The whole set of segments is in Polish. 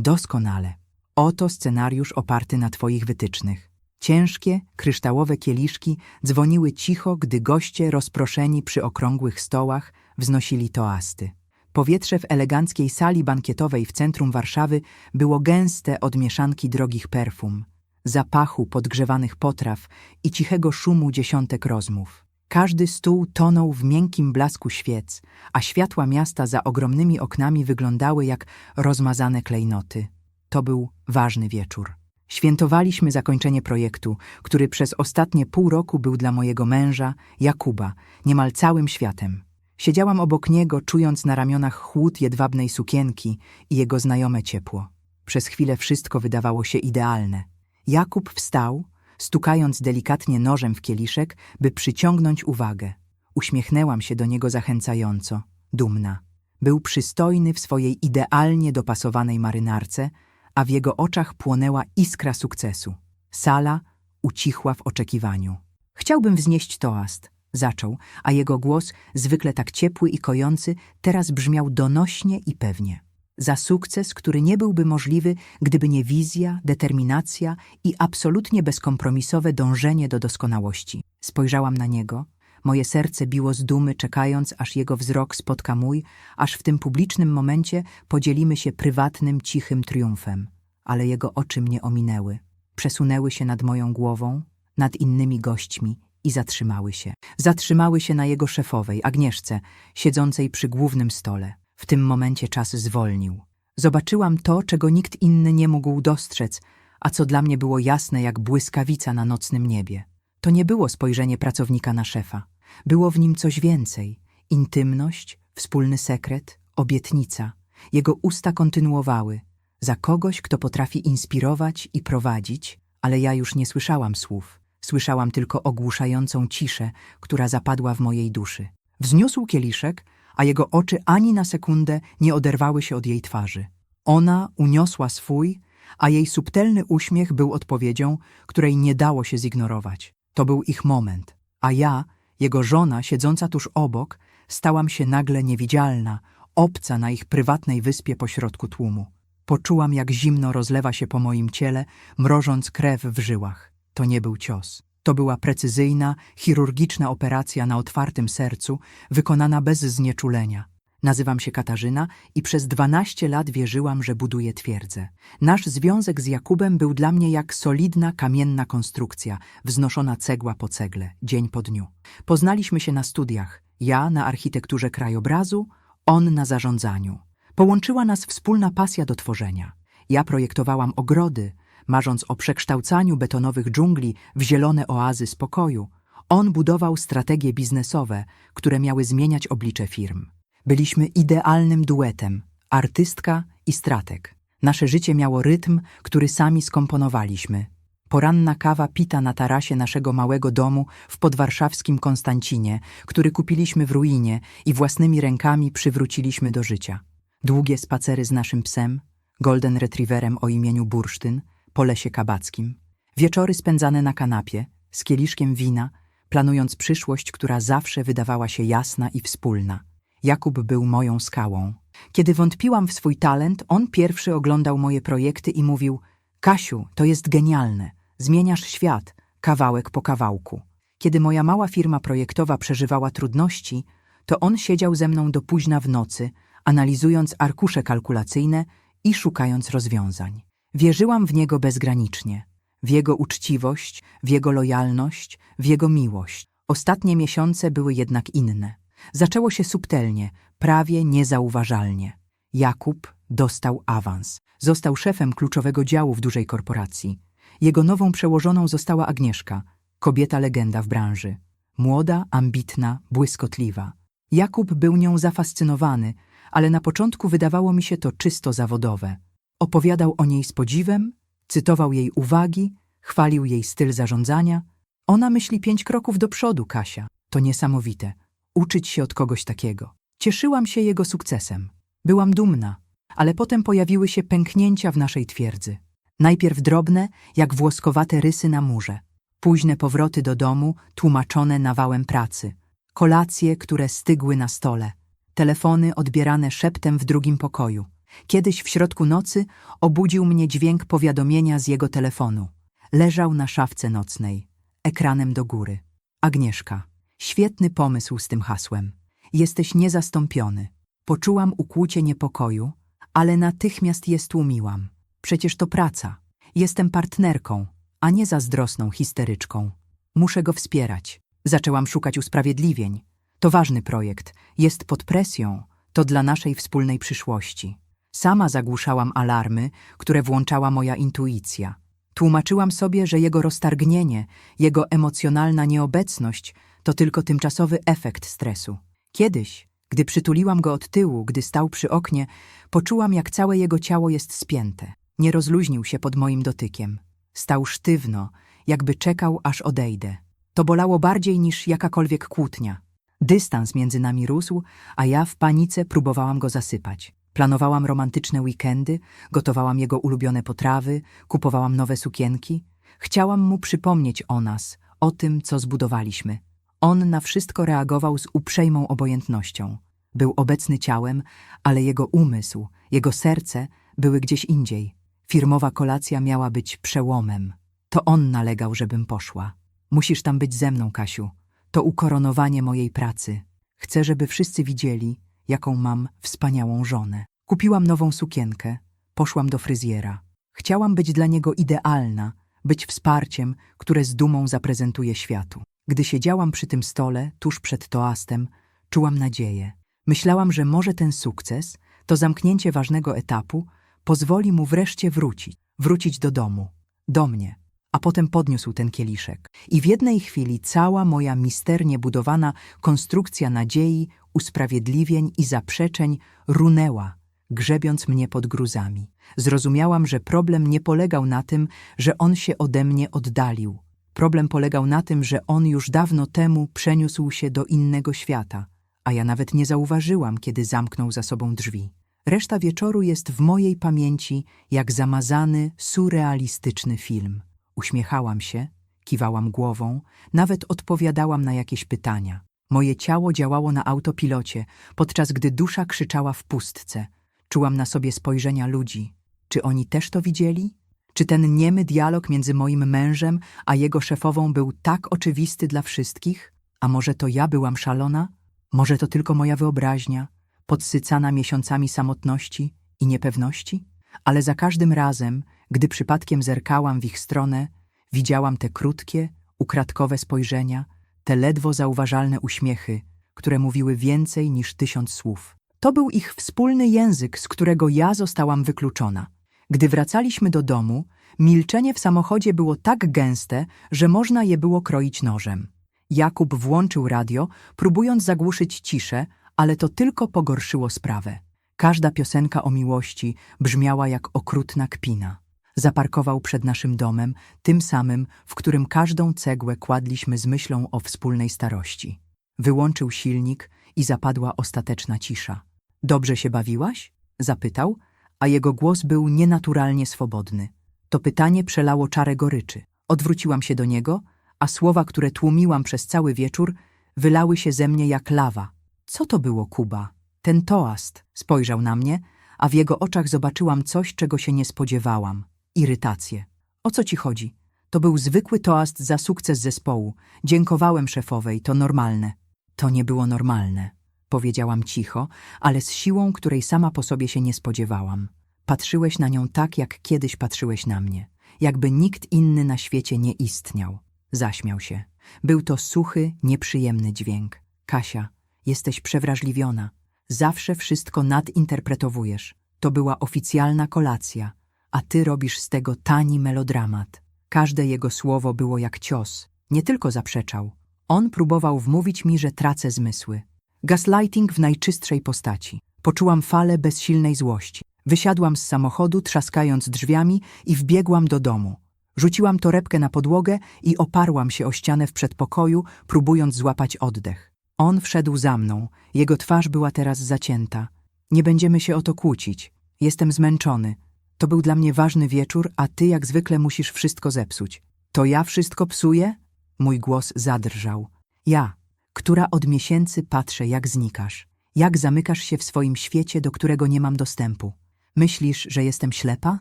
Doskonale. Oto scenariusz oparty na Twoich wytycznych. Ciężkie, kryształowe kieliszki dzwoniły cicho, gdy goście rozproszeni przy okrągłych stołach wznosili toasty. Powietrze w eleganckiej sali bankietowej w centrum Warszawy było gęste od mieszanki drogich perfum, zapachu podgrzewanych potraw i cichego szumu dziesiątek rozmów. Każdy stół tonął w miękkim blasku świec, a światła miasta za ogromnymi oknami wyglądały jak rozmazane klejnoty. To był ważny wieczór. Świętowaliśmy zakończenie projektu, który przez ostatnie pół roku był dla mojego męża, Jakuba, niemal całym światem. Siedziałam obok niego, czując na ramionach chłód jedwabnej sukienki i jego znajome ciepło. Przez chwilę wszystko wydawało się idealne. Jakub wstał, stukając delikatnie nożem w kieliszek, by przyciągnąć uwagę. Uśmiechnęłam się do niego zachęcająco, dumna. Był przystojny w swojej idealnie dopasowanej marynarce, a w jego oczach płonęła iskra sukcesu. Sala ucichła w oczekiwaniu. Chciałbym wznieść toast, zaczął, a jego głos, zwykle tak ciepły i kojący, teraz brzmiał donośnie i pewnie. Za sukces, który nie byłby możliwy, gdyby nie wizja, determinacja i absolutnie bezkompromisowe dążenie do doskonałości. Spojrzałam na niego. Moje serce biło z dumy, czekając, aż jego wzrok spotka mój, aż w tym publicznym momencie podzielimy się prywatnym, cichym triumfem. Ale jego oczy mnie ominęły. Przesunęły się nad moją głową, nad innymi gośćmi i zatrzymały się. Zatrzymały się na jego szefowej, Agnieszce, siedzącej przy głównym stole. W tym momencie czas zwolnił. Zobaczyłam to, czego nikt inny nie mógł dostrzec, a co dla mnie było jasne jak błyskawica na nocnym niebie. To nie było spojrzenie pracownika na szefa. Było w nim coś więcej. Intymność, wspólny sekret, obietnica. Jego usta kontynuowały. Za kogoś, kto potrafi inspirować i prowadzić, ale ja już nie słyszałam słów. Słyszałam tylko ogłuszającą ciszę, która zapadła w mojej duszy. Wzniósł kieliszek, a jego oczy ani na sekundę nie oderwały się od jej twarzy. Ona uniosła swój, a jej subtelny uśmiech był odpowiedzią, której nie dało się zignorować. To był ich moment, a ja, jego żona, siedząca tuż obok, stałam się nagle niewidzialna, obca na ich prywatnej wyspie pośrodku tłumu. Poczułam, jak zimno rozlewa się po moim ciele, mrożąc krew w żyłach. To nie był cios. To była precyzyjna, chirurgiczna operacja na otwartym sercu, wykonana bez znieczulenia. Nazywam się Katarzyna i przez 12 lat wierzyłam, że buduję twierdzę. Nasz związek z Jakubem był dla mnie jak solidna, kamienna konstrukcja, wznoszona cegła po cegle, dzień po dniu. Poznaliśmy się na studiach, ja na architekturze krajobrazu, on na zarządzaniu. Połączyła nas wspólna pasja do tworzenia. Ja projektowałam ogrody, marząc o przekształcaniu betonowych dżungli w zielone oazy spokoju. On budował strategie biznesowe, które miały zmieniać oblicze firm. Byliśmy idealnym duetem, artystka i strateg. Nasze życie miało rytm, który sami skomponowaliśmy. Poranna kawa pita na tarasie naszego małego domu w podwarszawskim Konstancinie, który kupiliśmy w ruinie i własnymi rękami przywróciliśmy do życia. Długie spacery z naszym psem, golden retrieverem o imieniu Bursztyn, po lesie kabackim. Wieczory spędzane na kanapie, z kieliszkiem wina, planując przyszłość, która zawsze wydawała się jasna i wspólna. Jakub był moją skałą. Kiedy wątpiłam w swój talent, on pierwszy oglądał moje projekty i mówił Kasiu, to jest genialne, zmieniasz świat, kawałek po kawałku. Kiedy moja mała firma projektowa przeżywała trudności, to on siedział ze mną do późna w nocy, analizując arkusze kalkulacyjne i szukając rozwiązań. Wierzyłam w niego bezgranicznie, w jego uczciwość, w jego lojalność, w jego miłość. Ostatnie miesiące były jednak inne. Zaczęło się subtelnie, prawie niezauważalnie. Jakub dostał awans. Został szefem kluczowego działu w dużej korporacji. Jego nową przełożoną została Agnieszka, kobieta legenda w branży. Młoda, ambitna, błyskotliwa. Jakub był nią zafascynowany, ale na początku wydawało mi się to czysto zawodowe. Opowiadał o niej z podziwem, cytował jej uwagi, chwalił jej styl zarządzania. Ona myśli pięć kroków do przodu, Kasia. To niesamowite. Uczyć się od kogoś takiego. Cieszyłam się jego sukcesem. Byłam dumna, ale potem pojawiły się pęknięcia w naszej twierdzy. Najpierw drobne, jak włoskowate rysy na murze. Późne powroty do domu, tłumaczone nawałem pracy. Kolacje, które stygły na stole. Telefony odbierane szeptem w drugim pokoju. Kiedyś w środku nocy obudził mnie dźwięk powiadomienia z jego telefonu. Leżał na szafce nocnej, ekranem do góry. Agnieszka, świetny pomysł z tym hasłem. Jesteś niezastąpiony. Poczułam ukłucie niepokoju, ale natychmiast je stłumiłam. Przecież to praca. Jestem partnerką, a nie zazdrosną histeryczką. Muszę go wspierać. Zaczęłam szukać usprawiedliwień. To ważny projekt. Jest pod presją. To dla naszej wspólnej przyszłości. Sama zagłuszałam alarmy, które włączała moja intuicja. Tłumaczyłam sobie, że jego roztargnienie, jego emocjonalna nieobecność to tylko tymczasowy efekt stresu. Kiedyś, gdy przytuliłam go od tyłu, gdy stał przy oknie, poczułam, jak całe jego ciało jest spięte. Nie rozluźnił się pod moim dotykiem. Stał sztywno, jakby czekał, aż odejdę. To bolało bardziej niż jakakolwiek kłótnia. Dystans między nami rósł, a ja w panice próbowałam go zasypać. Planowałam romantyczne weekendy, gotowałam jego ulubione potrawy, kupowałam nowe sukienki. Chciałam mu przypomnieć o nas, o tym, co zbudowaliśmy. On na wszystko reagował z uprzejmą obojętnością. Był obecny ciałem, ale jego umysł, jego serce były gdzieś indziej. Firmowa kolacja miała być przełomem. To on nalegał, żebym poszła. Musisz tam być ze mną, Kasiu. To ukoronowanie mojej pracy. Chcę, żeby wszyscy widzieli, jaką mam wspaniałą żonę. Kupiłam nową sukienkę, poszłam do fryzjera. Chciałam być dla niego idealna, być wsparciem, które z dumą zaprezentuję światu. Gdy siedziałam przy tym stole, tuż przed toastem, czułam nadzieję. Myślałam, że może ten sukces, to zamknięcie ważnego etapu, pozwoli mu wreszcie wrócić, wrócić do domu, do mnie. A potem podniósł ten kieliszek. I w jednej chwili cała moja misternie budowana konstrukcja nadziei, usprawiedliwień i zaprzeczeń runęła, grzebiąc mnie pod gruzami. Zrozumiałam, że problem nie polegał na tym, że on się ode mnie oddalił. Problem polegał na tym, że on już dawno temu przeniósł się do innego świata, a ja nawet nie zauważyłam, kiedy zamknął za sobą drzwi. Reszta wieczoru jest w mojej pamięci jak zamazany, surrealistyczny film. Uśmiechałam się, kiwałam głową, nawet odpowiadałam na jakieś pytania. Moje ciało działało na autopilocie, podczas gdy dusza krzyczała w pustce. Czułam na sobie spojrzenia ludzi. Czy oni też to widzieli? Czy ten niemy dialog między moim mężem a jego szefową był tak oczywisty dla wszystkich? A może to ja byłam szalona? Może to tylko moja wyobraźnia, podsycana miesiącami samotności i niepewności? Ale za każdym razem, gdy przypadkiem zerkałam w ich stronę, widziałam te krótkie, ukradkowe spojrzenia, te ledwo zauważalne uśmiechy, które mówiły więcej niż tysiąc słów. To był ich wspólny język, z którego ja zostałam wykluczona. Gdy wracaliśmy do domu, milczenie w samochodzie było tak gęste, że można je było kroić nożem. Jakub włączył radio, próbując zagłuszyć ciszę, ale to tylko pogorszyło sprawę. Każda piosenka o miłości brzmiała jak okrutna kpina. Zaparkował przed naszym domem, tym samym, w którym każdą cegłę kładliśmy z myślą o wspólnej starości. Wyłączył silnik i zapadła ostateczna cisza. Dobrze się bawiłaś? zapytał, a jego głos był nienaturalnie swobodny. To pytanie przelało czarę goryczy. Odwróciłam się do niego, a słowa, które tłumiłam przez cały wieczór, wylały się ze mnie jak lawa. Co to było, Kuba? Ten toast spojrzał na mnie, a w jego oczach zobaczyłam coś, czego się nie spodziewałam irytację. O co ci chodzi? To był zwykły toast za sukces zespołu. Dziękowałem szefowej, to normalne. To nie było normalne, powiedziałam cicho, ale z siłą, której sama po sobie się nie spodziewałam. Patrzyłeś na nią tak, jak kiedyś patrzyłeś na mnie. Jakby nikt inny na świecie nie istniał. Zaśmiał się. Był to suchy, nieprzyjemny dźwięk. Kasia, jesteś przewrażliwiona. Zawsze wszystko nadinterpretowujesz. To była oficjalna kolacja, a ty robisz z tego tani melodramat. Każde jego słowo było jak cios. Nie tylko zaprzeczał. On próbował wmówić mi, że tracę zmysły. Gaslighting w najczystszej postaci. Poczułam falę bezsilnej złości. Wysiadłam z samochodu, trzaskając drzwiami i wbiegłam do domu. Rzuciłam torebkę na podłogę i oparłam się o ścianę w przedpokoju, próbując złapać oddech. On wszedł za mną. Jego twarz była teraz zacięta. Nie będziemy się o to kłócić. Jestem zmęczony. To był dla mnie ważny wieczór, a ty jak zwykle musisz wszystko zepsuć. To ja wszystko psuję? Mój głos zadrżał. Ja, która od miesięcy patrzę, jak znikasz. Jak zamykasz się w swoim świecie, do którego nie mam dostępu. Myślisz, że jestem ślepa?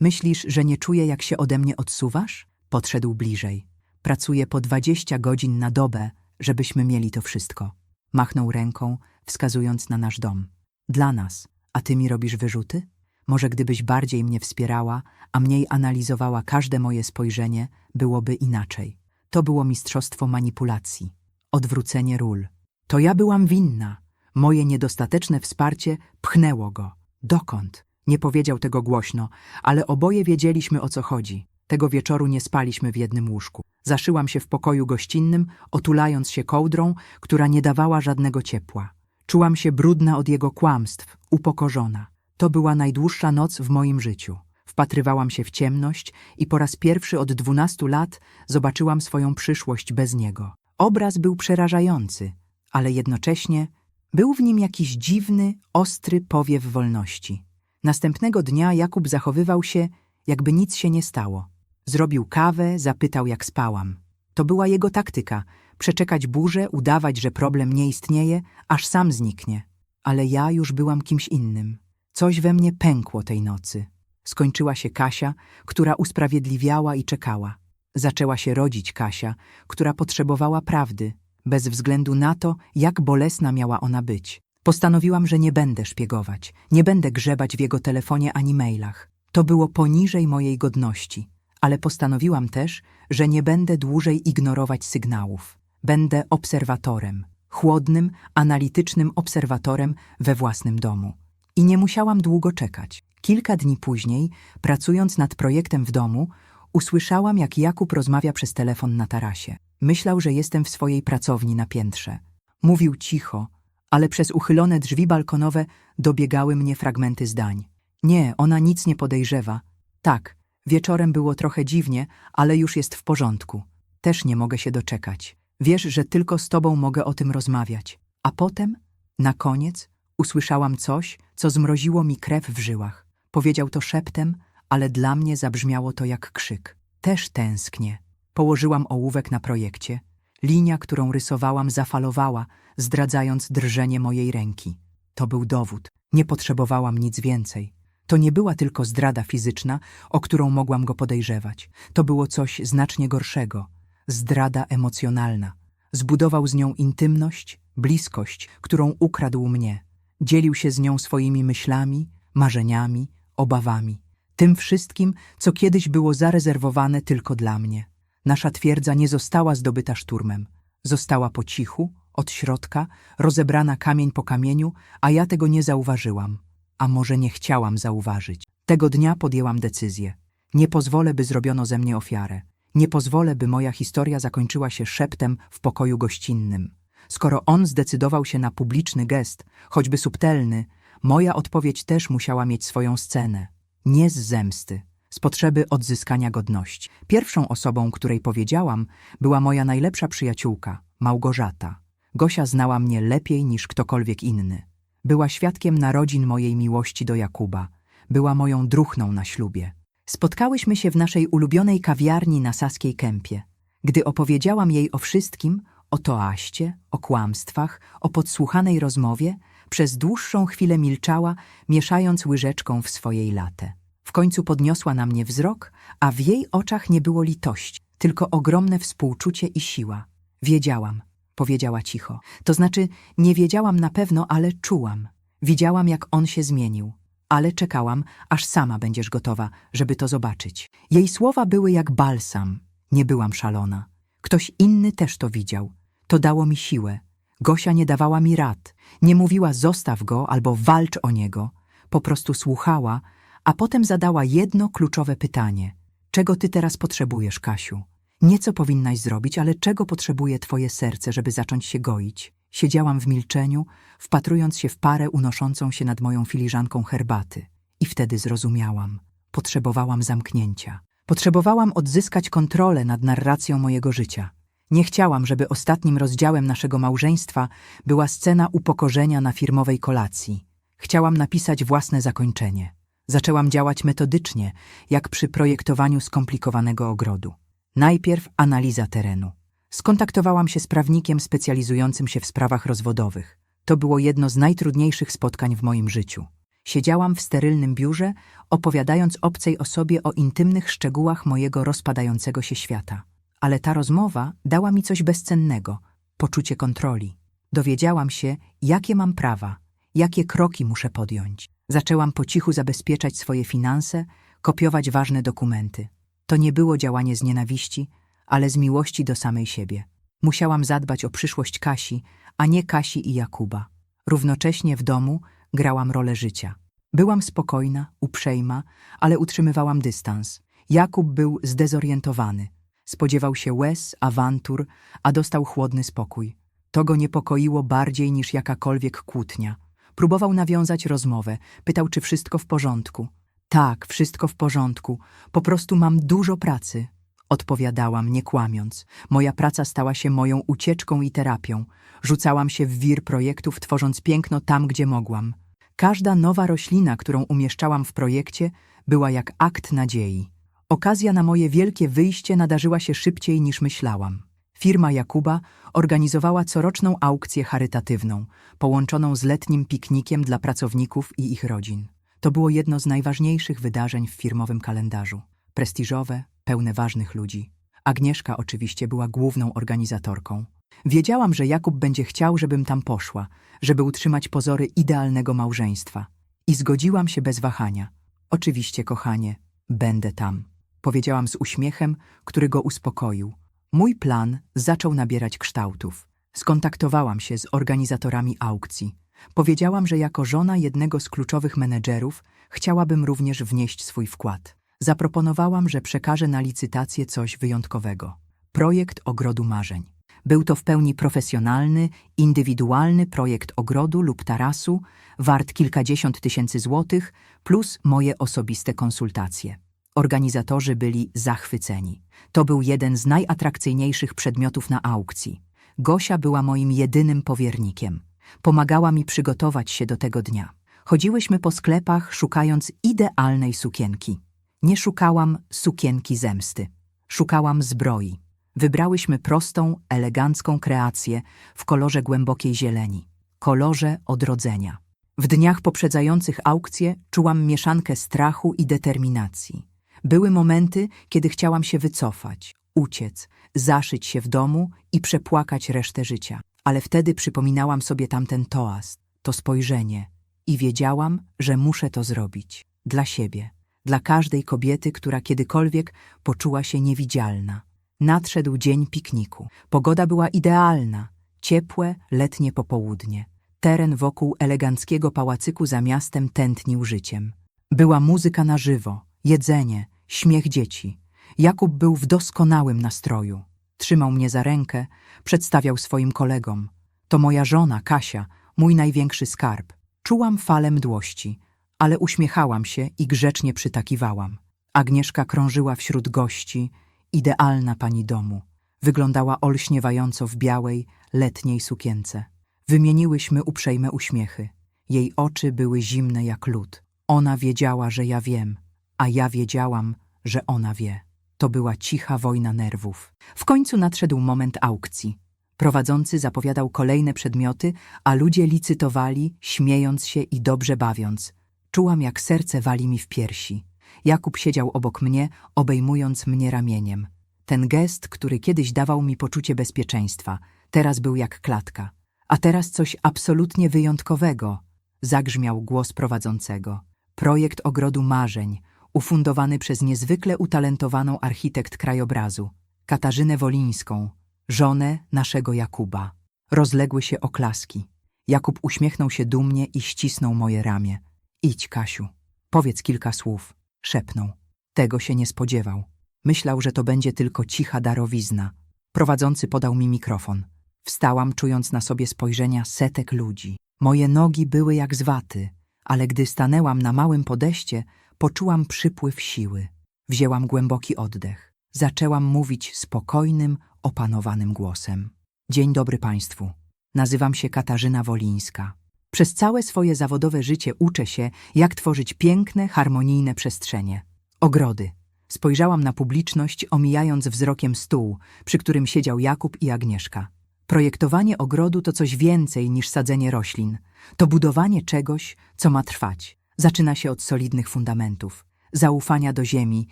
Myślisz, że nie czuję, jak się ode mnie odsuwasz? Podszedł bliżej. Pracuję po dwadzieścia godzin na dobę, żebyśmy mieli to wszystko. Machnął ręką, wskazując na nasz dom. Dla nas, a ty mi robisz wyrzuty? Może gdybyś bardziej mnie wspierała, a mniej analizowała każde moje spojrzenie, byłoby inaczej. To było mistrzostwo manipulacji, odwrócenie ról. To ja byłam winna. Moje niedostateczne wsparcie pchnęło go. Dokąd? Nie powiedział tego głośno, ale oboje wiedzieliśmy o co chodzi. Tego wieczoru nie spaliśmy w jednym łóżku. Zaszyłam się w pokoju gościnnym, otulając się kołdrą, która nie dawała żadnego ciepła. Czułam się brudna od jego kłamstw, upokorzona. To była najdłuższa noc w moim życiu. Wpatrywałam się w ciemność i po raz pierwszy od dwunastu lat zobaczyłam swoją przyszłość bez niego. Obraz był przerażający, ale jednocześnie był w nim jakiś dziwny, ostry powiew wolności. Następnego dnia Jakub zachowywał się, jakby nic się nie stało. Zrobił kawę, zapytał, jak spałam. To była jego taktyka przeczekać burzę, udawać, że problem nie istnieje, aż sam zniknie. Ale ja już byłam kimś innym. Coś we mnie pękło tej nocy. Skończyła się Kasia, która usprawiedliwiała i czekała. Zaczęła się rodzić Kasia, która potrzebowała prawdy, bez względu na to, jak bolesna miała ona być. Postanowiłam, że nie będę szpiegować, nie będę grzebać w jego telefonie ani mailach. To było poniżej mojej godności, ale postanowiłam też, że nie będę dłużej ignorować sygnałów. Będę obserwatorem, chłodnym, analitycznym obserwatorem we własnym domu. I nie musiałam długo czekać. Kilka dni później, pracując nad projektem w domu, usłyszałam, jak Jakub rozmawia przez telefon na tarasie. Myślał, że jestem w swojej pracowni na piętrze. Mówił cicho, ale przez uchylone drzwi balkonowe dobiegały mnie fragmenty zdań. Nie, ona nic nie podejrzewa. Tak, wieczorem było trochę dziwnie, ale już jest w porządku. Też nie mogę się doczekać. Wiesz, że tylko z tobą mogę o tym rozmawiać. A potem, na koniec, usłyszałam coś, co zmroziło mi krew w żyłach. Powiedział to szeptem, ale dla mnie zabrzmiało to jak krzyk. Też tęsknię. Położyłam ołówek na projekcie. Linia, którą rysowałam, zafalowała, zdradzając drżenie mojej ręki. To był dowód. Nie potrzebowałam nic więcej. To nie była tylko zdrada fizyczna, o którą mogłam go podejrzewać. To było coś znacznie gorszego. Zdrada emocjonalna. Zbudował z nią intymność, bliskość, którą ukradł mnie. Dzielił się z nią swoimi myślami, marzeniami, obawami. Tym wszystkim, co kiedyś było zarezerwowane tylko dla mnie. Nasza twierdza nie została zdobyta szturmem. Została po cichu, od środka, rozebrana kamień po kamieniu, a ja tego nie zauważyłam. A może nie chciałam zauważyć. Tego dnia podjęłam decyzję. Nie pozwolę, by zrobiono ze mnie ofiarę. Nie pozwolę, by moja historia zakończyła się szeptem w pokoju gościnnym. Skoro on zdecydował się na publiczny gest, choćby subtelny, moja odpowiedź też musiała mieć swoją scenę. Nie z zemsty, z potrzeby odzyskania godności. Pierwszą osobą, której powiedziałam, była moja najlepsza przyjaciółka, Małgorzata. Gosia znała mnie lepiej niż ktokolwiek inny. Była świadkiem narodzin mojej miłości do Jakuba. Była moją druchną na ślubie. Spotkałyśmy się w naszej ulubionej kawiarni na Saskiej Kępie. Gdy opowiedziałam jej o wszystkim, o toaście, o kłamstwach, o podsłuchanej rozmowie, przez dłuższą chwilę milczała, mieszając łyżeczką w swojej latę. W końcu podniosła na mnie wzrok, a w jej oczach nie było litości, tylko ogromne współczucie i siła. Wiedziałam, powiedziała cicho. To znaczy, nie wiedziałam na pewno, ale czułam. Widziałam, jak on się zmienił. Ale czekałam, aż sama będziesz gotowa, żeby to zobaczyć. Jej słowa były jak balsam. Nie byłam szalona. Ktoś inny też to widział. To dało mi siłę. Gosia nie dawała mi rad. Nie mówiła zostaw go albo walcz o niego. Po prostu słuchała, a potem zadała jedno kluczowe pytanie. Czego ty teraz potrzebujesz, Kasiu? Nie co powinnaś zrobić, ale czego potrzebuje twoje serce, żeby zacząć się goić? Siedziałam w milczeniu, wpatrując się w parę unoszącą się nad moją filiżanką herbaty. I wtedy zrozumiałam. Potrzebowałam zamknięcia. Potrzebowałam odzyskać kontrolę nad narracją mojego życia. Nie chciałam, żeby ostatnim rozdziałem naszego małżeństwa była scena upokorzenia na firmowej kolacji. Chciałam napisać własne zakończenie. Zaczęłam działać metodycznie, jak przy projektowaniu skomplikowanego ogrodu. Najpierw analiza terenu. Skontaktowałam się z prawnikiem specjalizującym się w sprawach rozwodowych. To było jedno z najtrudniejszych spotkań w moim życiu. Siedziałam w sterylnym biurze, opowiadając obcej osobie o intymnych szczegółach mojego rozpadającego się świata. Ale ta rozmowa dała mi coś bezcennego poczucie kontroli. Dowiedziałam się, jakie mam prawa, jakie kroki muszę podjąć. Zaczęłam po cichu zabezpieczać swoje finanse, kopiować ważne dokumenty. To nie było działanie z nienawiści, ale z miłości do samej siebie. Musiałam zadbać o przyszłość Kasi, a nie Kasi i Jakuba. Równocześnie w domu grałam rolę życia. Byłam spokojna, uprzejma, ale utrzymywałam dystans. Jakub był zdezorientowany. Spodziewał się łez, awantur, a dostał chłodny spokój. To go niepokoiło bardziej niż jakakolwiek kłótnia. Próbował nawiązać rozmowę, pytał, czy wszystko w porządku. Tak, wszystko w porządku, po prostu mam dużo pracy. Odpowiadałam, nie kłamiąc. Moja praca stała się moją ucieczką i terapią. Rzucałam się w wir projektów, tworząc piękno tam, gdzie mogłam. Każda nowa roślina, którą umieszczałam w projekcie, była jak akt nadziei. Okazja na moje wielkie wyjście nadarzyła się szybciej niż myślałam. Firma Jakuba organizowała coroczną aukcję charytatywną, połączoną z letnim piknikiem dla pracowników i ich rodzin. To było jedno z najważniejszych wydarzeń w firmowym kalendarzu. Prestiżowe, pełne ważnych ludzi. Agnieszka oczywiście była główną organizatorką. Wiedziałam, że Jakub będzie chciał, żebym tam poszła, żeby utrzymać pozory idealnego małżeństwa. I zgodziłam się bez wahania. Oczywiście, kochanie, będę tam. Powiedziałam z uśmiechem, który go uspokoił. Mój plan zaczął nabierać kształtów. Skontaktowałam się z organizatorami aukcji. Powiedziałam, że jako żona jednego z kluczowych menedżerów chciałabym również wnieść swój wkład. Zaproponowałam, że przekażę na licytację coś wyjątkowego. Projekt Ogrodu Marzeń. Był to w pełni profesjonalny, indywidualny projekt ogrodu lub tarasu, wart kilkadziesiąt tysięcy złotych, plus moje osobiste konsultacje. Organizatorzy byli zachwyceni. To był jeden z najatrakcyjniejszych przedmiotów na aukcji. Gosia była moim jedynym powiernikiem. Pomagała mi przygotować się do tego dnia. Chodziłyśmy po sklepach, szukając idealnej sukienki. Nie szukałam sukienki zemsty. Szukałam zbroi. Wybrałyśmy prostą, elegancką kreację w kolorze głębokiej zieleni, kolorze odrodzenia. W dniach poprzedzających aukcję czułam mieszankę strachu i determinacji. Były momenty, kiedy chciałam się wycofać, uciec, zaszyć się w domu i przepłakać resztę życia. Ale wtedy przypominałam sobie tamten toast, to spojrzenie i wiedziałam, że muszę to zrobić. Dla siebie, dla każdej kobiety, która kiedykolwiek poczuła się niewidzialna. Nadszedł dzień pikniku. Pogoda była idealna. Ciepłe, letnie popołudnie. Teren wokół eleganckiego pałacyku za miastem tętnił życiem. Była muzyka na żywo, jedzenie, śmiech dzieci. Jakub był w doskonałym nastroju. Trzymał mnie za rękę, przedstawiał swoim kolegom. To moja żona, Kasia, mój największy skarb. Czułam falę mdłości, ale uśmiechałam się i grzecznie przytakiwałam. Agnieszka krążyła wśród gości, idealna pani domu. Wyglądała olśniewająco w białej, letniej sukience. Wymieniłyśmy uprzejme uśmiechy. Jej oczy były zimne jak lód. Ona wiedziała, że ja wiem, a ja wiedziałam, że ona wie. To była cicha wojna nerwów. W końcu nadszedł moment aukcji. Prowadzący zapowiadał kolejne przedmioty, a ludzie licytowali, śmiejąc się i dobrze bawiąc. Czułam, jak serce wali mi w piersi. Jakub siedział obok mnie, obejmując mnie ramieniem. Ten gest, który kiedyś dawał mi poczucie bezpieczeństwa, teraz był jak klatka. A teraz coś absolutnie wyjątkowego, zagrzmiał głos prowadzącego. Projekt Ogrodu Marzeń, ufundowany przez niezwykle utalentowaną architekt krajobrazu, Katarzynę Wolińską, żonę naszego Jakuba. Rozległy się oklaski. Jakub uśmiechnął się dumnie i ścisnął moje ramię. Idź, Kasiu, powiedz kilka słów, szepnął. Tego się nie spodziewał. Myślał, że to będzie tylko cicha darowizna. Prowadzący podał mi mikrofon. Wstałam, czując na sobie spojrzenia setek ludzi. Moje nogi były jak z waty, ale gdy stanęłam na małym podeście, poczułam przypływ siły. Wzięłam głęboki oddech. Zaczęłam mówić spokojnym, opanowanym głosem. Dzień dobry Państwu. Nazywam się Katarzyna Wolińska. Przez całe swoje zawodowe życie uczę się, jak tworzyć piękne, harmonijne przestrzenie. Ogrody. Spojrzałam na publiczność, omijając wzrokiem stół, przy którym siedział Jakub i Agnieszka. Projektowanie ogrodu to coś więcej niż sadzenie roślin. To budowanie czegoś, co ma trwać. Zaczyna się od solidnych fundamentów, zaufania do ziemi,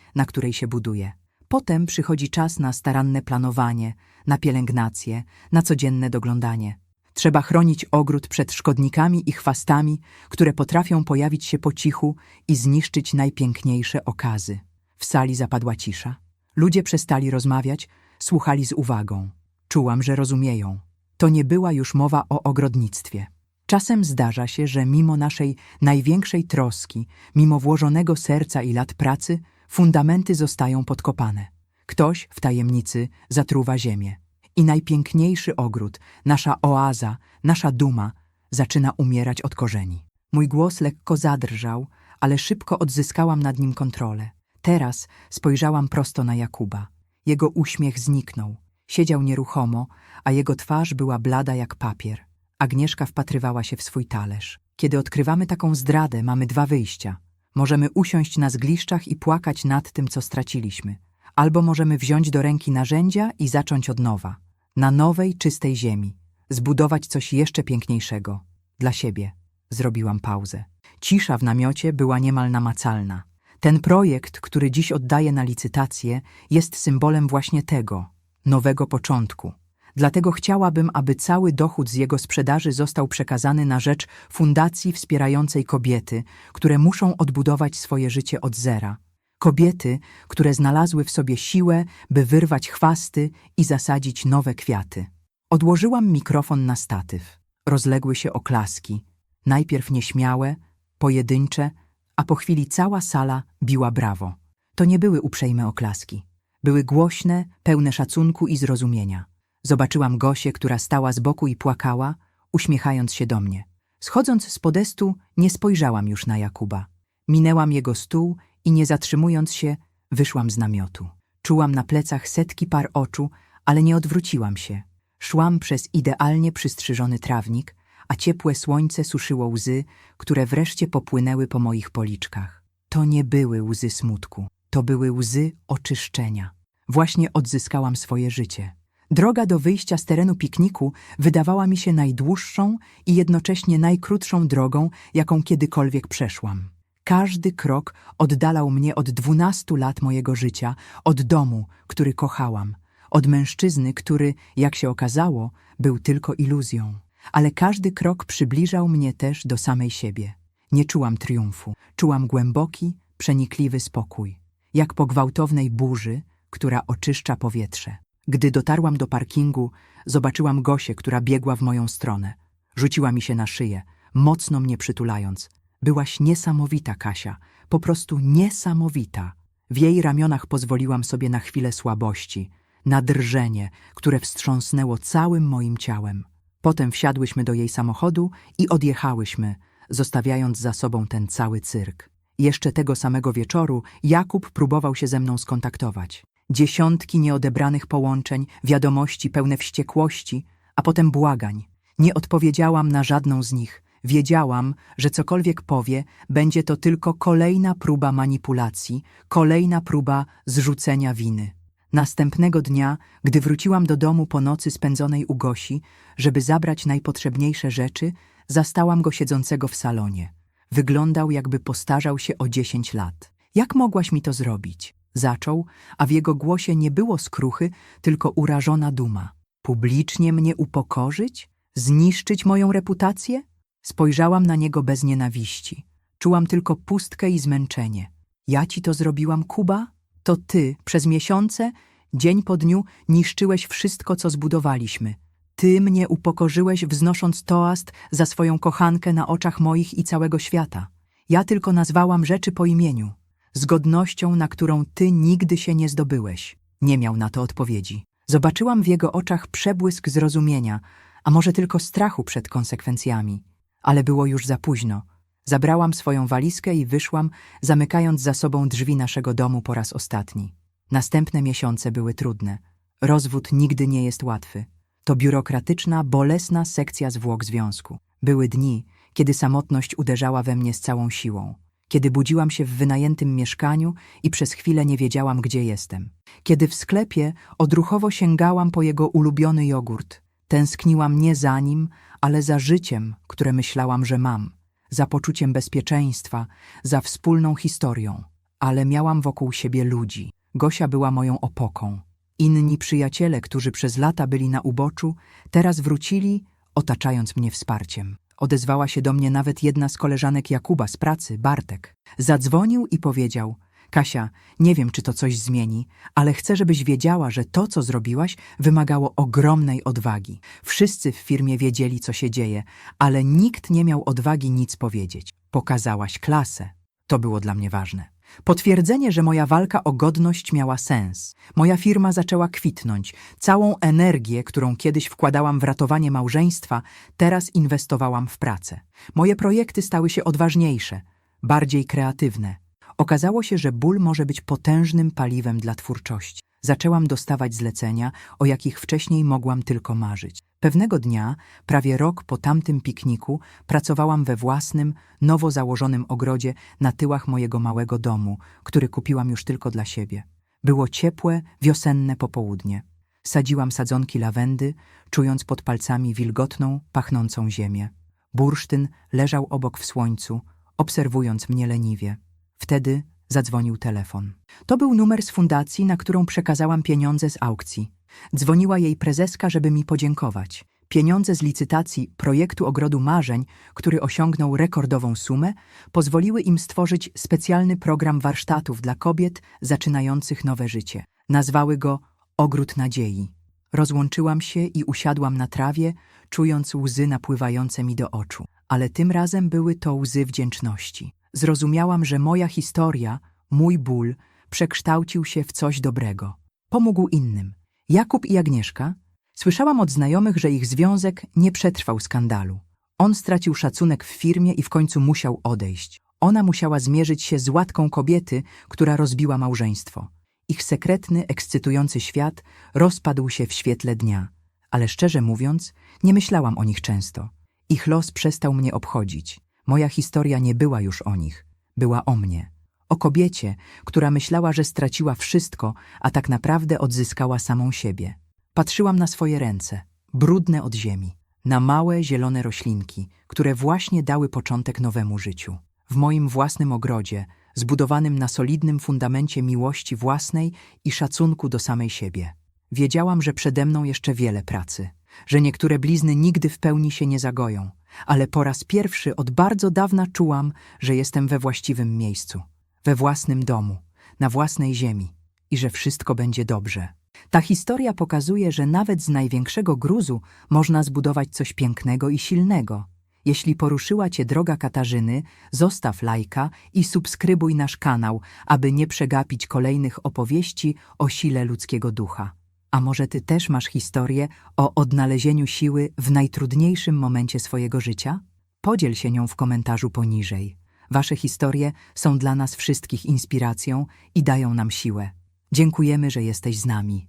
na której się buduje. Potem przychodzi czas na staranne planowanie, na pielęgnację, na codzienne doglądanie. Trzeba chronić ogród przed szkodnikami i chwastami, które potrafią pojawić się po cichu i zniszczyć najpiękniejsze okazy. W sali zapadła cisza. Ludzie przestali rozmawiać, słuchali z uwagą. Czułam, że rozumieją. To nie była już mowa o ogrodnictwie. Czasem zdarza się, że mimo naszej największej troski, mimo włożonego serca i lat pracy, fundamenty zostają podkopane. Ktoś w tajemnicy zatruwa ziemię. I najpiękniejszy ogród, nasza oaza, nasza duma, zaczyna umierać od korzeni. Mój głos lekko zadrżał, ale szybko odzyskałam nad nim kontrolę. Teraz spojrzałam prosto na Jakuba. Jego uśmiech zniknął. Siedział nieruchomo, a jego twarz była blada jak papier. Agnieszka wpatrywała się w swój talerz. Kiedy odkrywamy taką zdradę, mamy dwa wyjścia. Możemy usiąść na zgliszczach i płakać nad tym, co straciliśmy. Albo możemy wziąć do ręki narzędzia i zacząć od nowa. Na nowej, czystej ziemi. Zbudować coś jeszcze piękniejszego. Dla siebie. Zrobiłam pauzę. Cisza w namiocie była niemal namacalna. Ten projekt, który dziś oddaję na licytację, jest symbolem właśnie tego, nowego początku. Dlatego chciałabym, aby cały dochód z jego sprzedaży został przekazany na rzecz fundacji wspierającej kobiety, które muszą odbudować swoje życie od zera. Kobiety, które znalazły w sobie siłę, by wyrwać chwasty i zasadzić nowe kwiaty. Odłożyłam mikrofon na statyw. Rozległy się oklaski. Najpierw nieśmiałe, pojedyncze, a po chwili cała sala biła brawo. To nie były uprzejme oklaski. Były głośne, pełne szacunku i zrozumienia. Zobaczyłam Gosię, która stała z boku i płakała, uśmiechając się do mnie. Schodząc z podestu, nie spojrzałam już na Jakuba. Minęłam jego stół i nie zatrzymując się, wyszłam z namiotu. Czułam na plecach setki par oczu, ale nie odwróciłam się. Szłam przez idealnie przystrzyżony trawnik, a ciepłe słońce suszyło łzy, które wreszcie popłynęły po moich policzkach. To nie były łzy smutku, to były łzy oczyszczenia. Właśnie odzyskałam swoje życie. Droga do wyjścia z terenu pikniku wydawała mi się najdłuższą i jednocześnie najkrótszą drogą, jaką kiedykolwiek przeszłam. Każdy krok oddalał mnie od dwunastu lat mojego życia, od domu, który kochałam, od mężczyzny, który, jak się okazało, był tylko iluzją. Ale każdy krok przybliżał mnie też do samej siebie. Nie czułam triumfu, czułam głęboki, przenikliwy spokój, jak po gwałtownej burzy, która oczyszcza powietrze. Gdy dotarłam do parkingu, zobaczyłam Gosię, która biegła w moją stronę. Rzuciła mi się na szyję, mocno mnie przytulając. Byłaś niesamowita, Kasia, po prostu niesamowita. W jej ramionach pozwoliłam sobie na chwilę słabości, na drżenie, które wstrząsnęło całym moim ciałem. Potem wsiadłyśmy do jej samochodu i odjechałyśmy, zostawiając za sobą ten cały cyrk. Jeszcze tego samego wieczoru Jakub próbował się ze mną skontaktować. Dziesiątki nieodebranych połączeń, wiadomości pełne wściekłości, a potem błagań. Nie odpowiedziałam na żadną z nich. Wiedziałam, że cokolwiek powie, będzie to tylko kolejna próba manipulacji, kolejna próba zrzucenia winy. Następnego dnia, gdy wróciłam do domu po nocy spędzonej u Gosi, żeby zabrać najpotrzebniejsze rzeczy, zastałam go siedzącego w salonie. Wyglądał, jakby postarzał się o dziesięć lat. Jak mogłaś mi to zrobić? Zaczął, a w jego głosie nie było skruchy, tylko urażona duma. Publicznie mnie upokorzyć? Zniszczyć moją reputację? Spojrzałam na niego bez nienawiści. Czułam tylko pustkę i zmęczenie. Ja ci to zrobiłam, Kuba? To ty przez miesiące, dzień po dniu, niszczyłeś wszystko, co zbudowaliśmy. Ty mnie upokorzyłeś, wznosząc toast za swoją kochankę na oczach moich i całego świata. Ja tylko nazwałam rzeczy po imieniu, z godnością, na którą ty nigdy się nie zdobyłeś. Nie miał na to odpowiedzi. Zobaczyłam w jego oczach przebłysk zrozumienia, a może tylko strachu przed konsekwencjami. Ale było już za późno. Zabrałam swoją walizkę i wyszłam, zamykając za sobą drzwi naszego domu po raz ostatni. Następne miesiące były trudne. Rozwód nigdy nie jest łatwy. To biurokratyczna, bolesna sekcja zwłok związku. Były dni, kiedy samotność uderzała we mnie z całą siłą. Kiedy budziłam się w wynajętym mieszkaniu i przez chwilę nie wiedziałam, gdzie jestem. Kiedy w sklepie odruchowo sięgałam po jego ulubiony jogurt. Tęskniłam nie za nim, ale za życiem, które myślałam, że mam. za poczuciem bezpieczeństwa, za wspólną historią. Ale miałam wokół siebie ludzi. Gosia była moją opoką. Inni przyjaciele, którzy przez lata byli na uboczu, teraz wrócili, otaczając mnie wsparciem. Odezwała się do mnie nawet jedna z koleżanek Jakuba z pracy, Bartek. Zadzwonił i powiedział: Kasia, nie wiem, czy to coś zmieni, ale chcę, żebyś wiedziała, że to, co zrobiłaś, wymagało ogromnej odwagi. Wszyscy w firmie wiedzieli, co się dzieje, ale nikt nie miał odwagi nic powiedzieć. Pokazałaś klasę. To było dla mnie ważne. Potwierdzenie, że moja walka o godność miała sens. Moja firma zaczęła kwitnąć. Całą energię, którą kiedyś wkładałam w ratowanie małżeństwa, teraz inwestowałam w pracę. Moje projekty stały się odważniejsze, bardziej kreatywne. Okazało się, że ból może być potężnym paliwem dla twórczości. Zaczęłam dostawać zlecenia, o jakich wcześniej mogłam tylko marzyć. Pewnego dnia, prawie rok po tamtym pikniku, pracowałam we własnym, nowo założonym ogrodzie na tyłach mojego małego domu, który kupiłam już tylko dla siebie. Było ciepłe, wiosenne popołudnie. Sadziłam sadzonki lawendy, czując pod palcami wilgotną, pachnącą ziemię. Bursztyn leżał obok w słońcu, obserwując mnie leniwie. Wtedy zadzwonił telefon. To był numer z fundacji, na którą przekazałam pieniądze z aukcji. Dzwoniła jej prezeska, żeby mi podziękować. Pieniądze z licytacji projektu Ogrodu Marzeń, który osiągnął rekordową sumę, pozwoliły im stworzyć specjalny program warsztatów dla kobiet zaczynających nowe życie. Nazwały go Ogród Nadziei. Rozłączyłam się i usiadłam na trawie, czując łzy napływające mi do oczu. Ale tym razem były to łzy wdzięczności. Zrozumiałam, że moja historia, mój ból, przekształcił się w coś dobrego. Pomógł innym. Jakub i Agnieszka? Słyszałam od znajomych, że ich związek nie przetrwał skandalu. On stracił szacunek w firmie i w końcu musiał odejść. Ona musiała zmierzyć się z łatką kobiety, która rozbiła małżeństwo. Ich sekretny, ekscytujący świat rozpadł się w świetle dnia. Ale szczerze mówiąc, nie myślałam o nich często. Ich los przestał mnie obchodzić. Moja historia nie była już o nich, była o mnie. O kobiecie, która myślała, że straciła wszystko, a tak naprawdę odzyskała samą siebie. Patrzyłam na swoje ręce, brudne od ziemi, na małe, zielone roślinki, które właśnie dały początek nowemu życiu. W moim własnym ogrodzie, zbudowanym na solidnym fundamencie miłości własnej i szacunku do samej siebie. Wiedziałam, że przede mną jeszcze wiele pracy, że niektóre blizny nigdy w pełni się nie zagoją, ale po raz pierwszy od bardzo dawna czułam, że jestem we właściwym miejscu, we własnym domu, na własnej ziemi i że wszystko będzie dobrze. Ta historia pokazuje, że nawet z największego gruzu można zbudować coś pięknego i silnego. Jeśli poruszyła Cię droga Katarzyny, zostaw lajka i subskrybuj nasz kanał, aby nie przegapić kolejnych opowieści o sile ludzkiego ducha. A może Ty też masz historię o odnalezieniu siły w najtrudniejszym momencie swojego życia? Podziel się nią w komentarzu poniżej. Wasze historie są dla nas wszystkich inspiracją i dają nam siłę. Dziękujemy, że jesteś z nami.